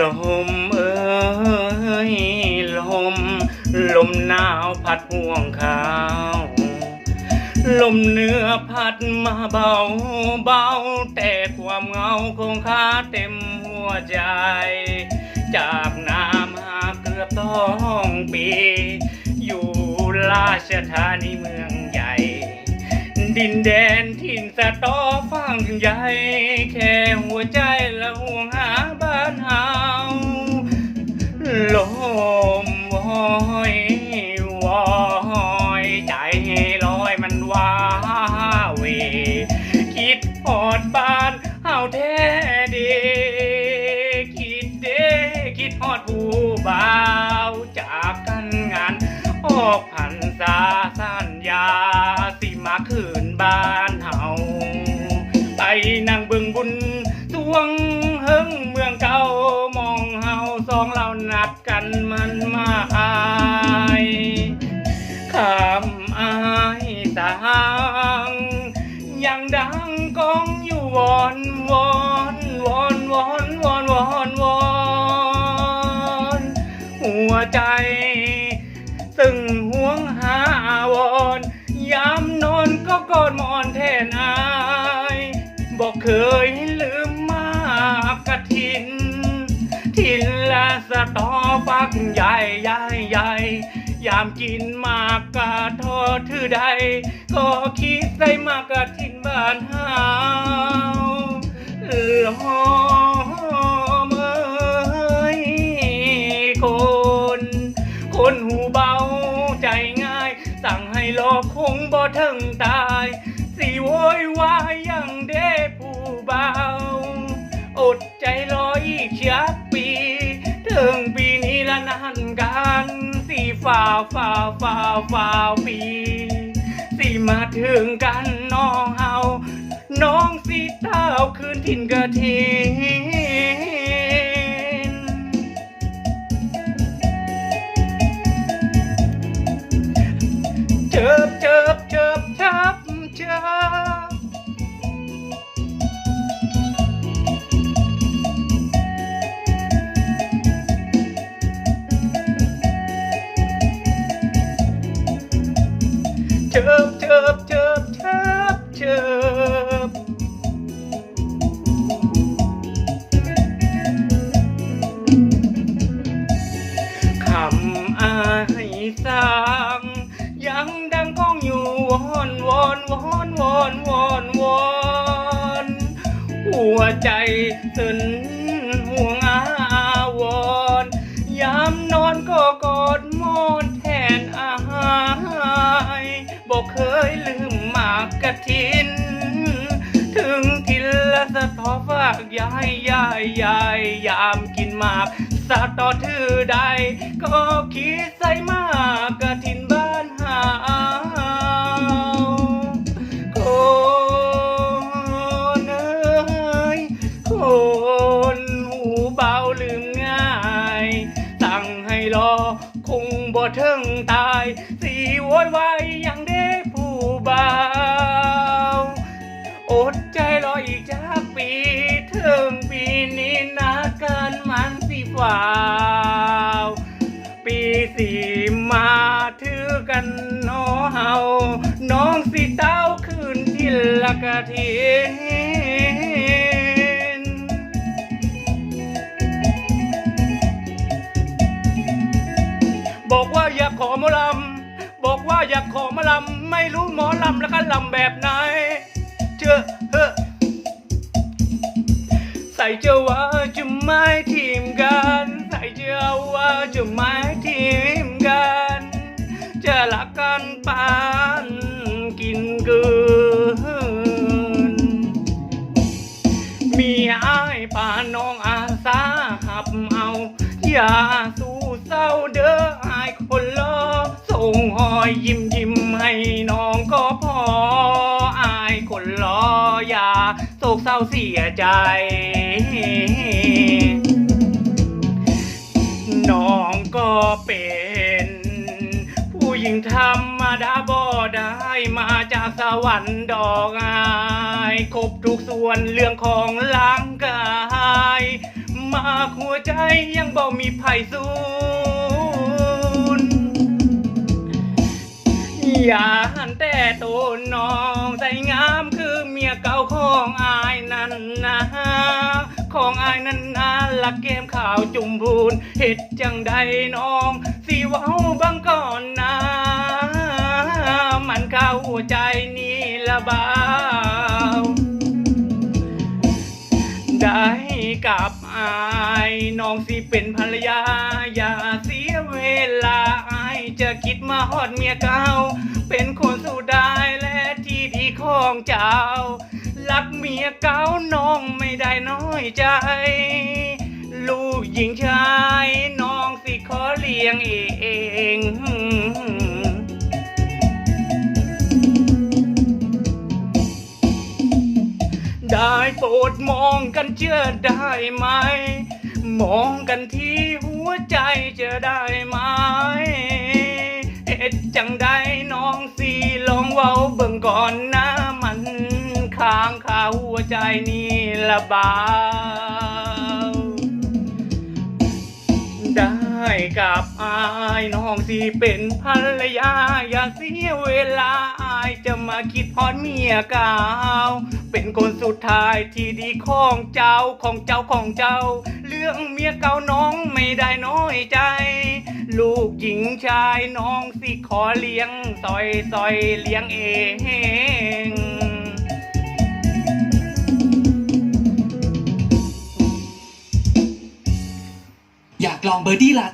ลมเอ้ยลม ลมหนาวพัดห่วงขาว ลมเหนื้อพัดมาเบาเบาแต่ความเหงาคงคาเต็มหัวใจ จากน้ำมาเกือบต้องปี อยู่ราชธานีเมืองใหญ่ ดินแดนถิ่นสะตอฟังใหญ่แค่หัวใจและห่วงหาบ้านเฮาลมวอยวอยใจลอยมันว้าเวคิดหอดบ้านเฮาแท้เดคิดเดคิดหอดผู้บ่าวจากกันงานออกพันษาสา กันมันมาอายคำอายสางยังดังก้องอยู่วอนวอนวอนวอนวอนวอนวอนหัวใจซึ่งห่วงหาวอนยามนอนก็กอดหมอนแทนอายบอกเคยลืมมากกะทินทิน สะตอฟักใหญ่ใหญ่ใหญ่ยามกินมากกะทอถือใด ก็คิดใส่มากกะทิ้นบ้านเฮาลมเอ้ยคน คนหูเบาใจง่าย สั่งให้รอคงบ่ถึงตาย ฝ่าวฝ่าวฝ่าวฝ่าวปีสิมาถึงกันน้องเฮาน้องสิเต้าคืนถิ่นกะทิิบเจิบเจิบชับเจิบคำอายสั่งยังดังก้องอยู่วอนวอนวอนวอนวอนวอนหัวใจตื่นห่วงอาวรยามนอนก็กอดหมอนแทนอาย บอกเคยลืมหมากกะทิน ถึงทินละสะทอฝากยายยายยายยามกินหมาก สะตอถือใดก็คิดใส่หมากกะทิน สี่มาถือกันนอเฮาน้องสิเต้าคืนที่ละกะทินบอกว่าอยากขอหมอลำบอกว่าอยากขอหมอลำไม่รู้หมอลำแล้วก็ลำแบบไหนเจอเฮอใส่เจอว่าจะไม่ทีมกัน เจอว่าจะไม่ทีมกัน จะรักกันปานกินเกิน มีอ้ายป่าน้องอาสาหับเอา อย่าสู้เศร้าเด้ออายคนรอส่งหอยยิ้มยิ้มให้น้องก็พออายคนรออย่าโศกเศร้าเสียใจ ก็เป็น ผู้หญิงธรรมดาบ่ได้มาจากสวรรค์ดอกอายครบทุกส่วนเรื่องของร่างกายมากหัวใจยังบ่มีไผสูนอย่าหันแต่ตัวน้องใส่งามคือเมียเก่าของอายนั่นนะ ของอายนั่นนะลักเกมข่าวจุ่มพูนเห็ดจังใดน้องสิเว้าบางก่อนนะมันเข้าหัวใจนี่ละบาวได้กับอายน้องสิเป็นภรรยา อย่าเสียเวลาอายจะคิดมาฮอดเมียเก่าเป็นคนสู้ได้และที่ดีของเจ้า รักเมียเก่าน้องไม่ได้น้อยใจ ลูกหญิงชายน้องสิขอเลี้ยงเองได้โปรดมองกันเชื่อได้ไหม มองกันที่หัวใจจะได้ไหมเอ็ดจังได้น้องสีลองเว้าเบิ่งก่อนนะ ค้างคาหัวใจนี่ละบาวได้กับอายน้องสิเป็นภรรยา อย่าเสียเวลาอายจะมาคิดฮอดเมียเก่าเป็นคนสุดท้ายที่ดีของเจ้าของเจ้าของเจ้า เรื่องเมียเก่าน้องไม่ได้น้อยใจ ลูกหญิงชายน้องสิขอเลี้ยงซอยซอยเลี้ยงเอง ลองเบอร์ดี้ลา